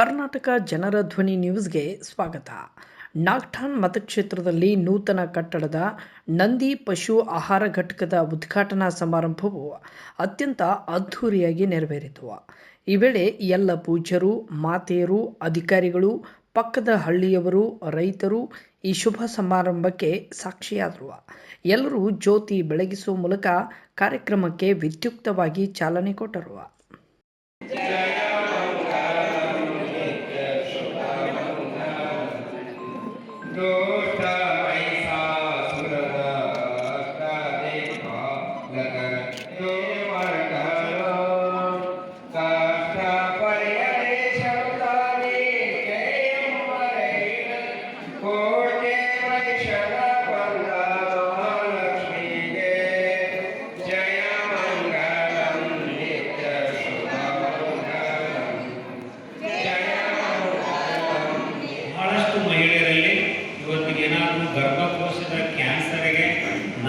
ಕರ್ನಾಟಕ ಜನರ ಧ್ವನಿ ನ್ಯೂಸ್ಗೆ ಸ್ವಾಗತ. ನಾಗ್ಠಾನ್ ಮತಕ್ಷೇತ್ರದಲ್ಲಿ ನೂತನ ಕಟ್ಟಡದ ನಂದಿ ಪಶು ಆಹಾರ ಘಟಕದ ಉದ್ಘಾಟನಾ ಸಮಾರಂಭವು ಅತ್ಯಂತ ಅದ್ಧೂರಿಯಾಗಿ ನೆರವೇರಿತು. ಈ ವೇಳೆ ಎಲ್ಲ ಪೂಜ್ಯರು, ಮಾತೆಯರು, ಅಧಿಕಾರಿಗಳು, ಪಕ್ಕದ ಹಳ್ಳಿಯವರು, ರೈತರು ಈ ಶುಭ ಸಮಾರಂಭಕ್ಕೆ ಸಾಕ್ಷಿಯಾದರು. ಎಲ್ಲರೂ ಜ್ಯೋತಿ ಬೆಳಗಿಸುವ ಮೂಲಕ ಕಾರ್ಯಕ್ರಮಕ್ಕೆ ವಿದ್ಯುಕ್ತವಾಗಿ ಚಾಲನೆ ಕೊಟ್ಟರು.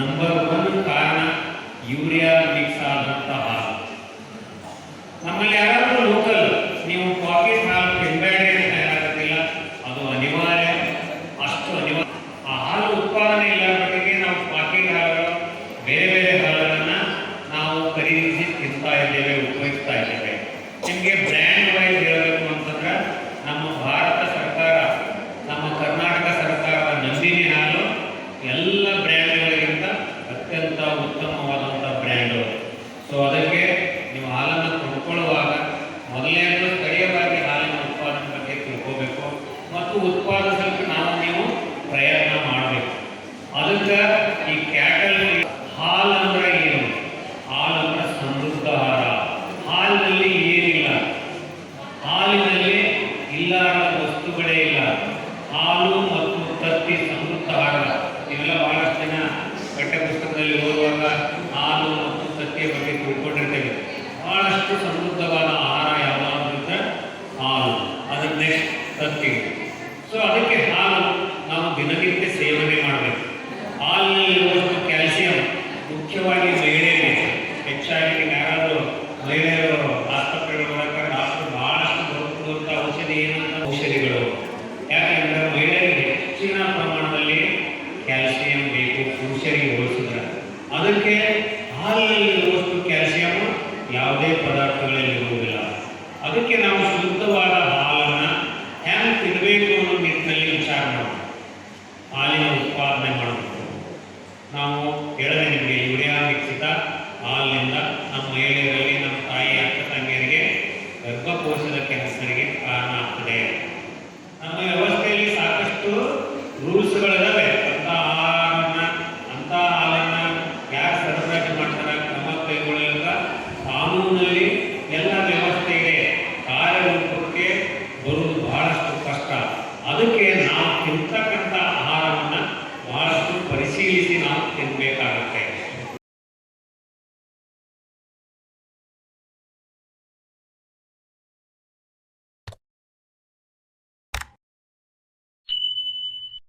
ನಂಬರ್ ಒನ್ ಕಾರಣ ಯೂರಿಯಾ ಮಿಕ್ಸ್ ಆದಂತಹ ಹಾಲು ನಮ್ಮಲ್ಲಿ ಯಾರಾದರೂ ಲೋಕಲ್ ನೀವು ಪಾಕೆಟ್ ಹಾಲು ತಿನ್ನಬೇಡಿ ಅಂತ ಅದು ಅನಿವಾರ್ಯ, ಅಷ್ಟು ಅನಿವಾರ್ಯ. ಆ ಹಾಲು ಉತ್ಪಾದನೆ ಇಲ್ಲದವರಿಗೆ ನಾವು ಪಾಕೆಟ್ ಹಾಲು ಬೇರೆ ಬೇರೆ ಹಾಲುಗಳನ್ನು ನಾವು ಖರೀದಿಸಿ ತಿಂತಾ ಇದ್ದೇವೆ, ಉಪಯೋಗಿಸ್ತಾ ಇದ್ದೇವೆ. ನಿಮಗೆ ಬ್ರ್ಯಾಂಡ್ ವೈಸ್ ಹೇಳಬೇಕು ಅಂತಂದ್ರೆ ನಮ್ಮ ಭಾರತ ಸರ್ಕಾರ ನಮ್ಮ ಕರ್ನಾಟಕ ಸರ್ಕಾರದ ನಂದಿನಿ ಹಾಲು ಎಲ್ಲ ಬ್ರ್ಯಾಂಡ್ಗಳಿಗಿಂತ ಅತ್ಯಂತ ಉತ್ತಮವಾದಂಥ ಬ್ರ್ಯಾಂಡು ಸೊ ಅದಕ್ಕೆ ನೀವು ಹಾಲನ್ನು ಕೊಂಡ್ಕೊಳ್ಳುವಾಗ ಮೊದಲನೇದು ಸ್ಥಳೀಯವಾಗಿ ಹಾಲಿನ ಉತ್ಪಾದನೆ ಬಗ್ಗೆ ತಿಳ್ಕೋಬೇಕು ಮತ್ತು ಉತ್ಪಾದಿಸಲಿಕ್ಕೆ ನಾವು ನೀವು ಪ್ರಯತ್ನ ಮಾಡಬೇಕು ಅದಕ್ಕೆ ಈ ಕ್ಯಾಟಲ್ ಹಾಲು ಅಂದ್ರೆ ಏನು ಹಾಲು ಅಂದ್ರೆ ಸಮೃದ್ಧ ಆಹಾರ ಹಾಲಿನಲ್ಲಿ ಏನಿಲ್ಲ ಹಾಲಿನಲ್ಲಿ ಇಲ್ಲಾರದ ವಸ್ತುಗಳೇ ಇಲ್ಲ ಹಾಲು ಮತ್ತು ತತ್ತಿ ಸಂತೃಪ್ತ ಆಹಾರ ಇವೆಲ್ಲ ಬಹಳಷ್ಟು ಜನ ಪಠ್ಯಪುಸ್ತಕದಲ್ಲಿ ಓದುವಾಗ ಹಾಲು ಮತ್ತು ತತ್ತಿಯ ಬಗ್ಗೆ ತಿಳ್ಕೊಂಡಿರ್ತೇವೆ. ಬಹಳಷ್ಟು ಸಮೃದ್ಧವಾದ ಆಹಾರ ಅಂದ್ರೆ ಹಾಲು. ಅದನ್ನೇ ತತ್ತಿ. ಸೊ ಅದಕ್ಕೆ ಹಾಲು ನಾವು ದಿನನಿತ್ಯ ಸೇವನೆ ಮಾಡಬೇಕು. ಹಾಲಿನಲ್ಲಿರುವಷ್ಟು ಕ್ಯಾಲ್ಸಿಯಂ ಮುಖ್ಯವಾಗಿ ಮಹಿಳೆಯರಿಗೆ, ಹೆಚ್ಚಾಗಿ ಯಾರಾದರೂ ಮಹಿಳೆಯರು ಆಸ್ಪತ್ರೆಗಳು ಡಾಕ್ಟರ್ ಬಹಳಷ್ಟು ಬರುತ್ತಿರುವಂಥ ಔಷಧಿ ಏನಂತ ಔಷಧಿಗಳು. ಅದಕ್ಕೆ ಹಾಲಿನಲ್ಲಿರುವಷ್ಟು ಕ್ಯಾಲ್ಸಿಯಂ ಯಾವುದೇ ಪದಾರ್ಥಗಳಲ್ಲಿ ಇರುವುದಿಲ್ಲ. ಅದಕ್ಕೆ ನಾವು ಶುದ್ಧವಾದ ಹಾಲನ್ನು ಹೆಂಗೆ ತಿನ್ನಬೇಕು ಅನ್ನೋ ನಿಟ್ಟಿನಲ್ಲಿ ವಿಚಾರ ಮಾಡಬೇಕು ಹಾಲಿನ ಉತ್ಪಾದನೆ ಮಾಡಬೇಕು ನಾವು ಹೇಳಿದೆ ನಿಮಗೆ, ಯೂರಿಯಾ ಮಿಕ್ಸಿತ ಹಾಲಿನಿಂದ ನಮ್ಮ ಮಹಿಳೆಯರಲ್ಲಿ ನಮ್ಮ ತಾಯಿ, ಅಕ್ಕ ತಂಗಿಯರಿಗೆ ಗರ್ಭಕೋಶದ ಕ್ಯಾನ್ಸರ್ಗೆ ಕಾರಣ ಆಗ್ತದೆ. ನಮ್ಮ ವ್ಯವಸ್ಥೆಯಲ್ಲಿ ಸಾಕಷ್ಟು ರೂಲ್ಸ್ಗಳಿದಾವೆ. ಕಿಂತ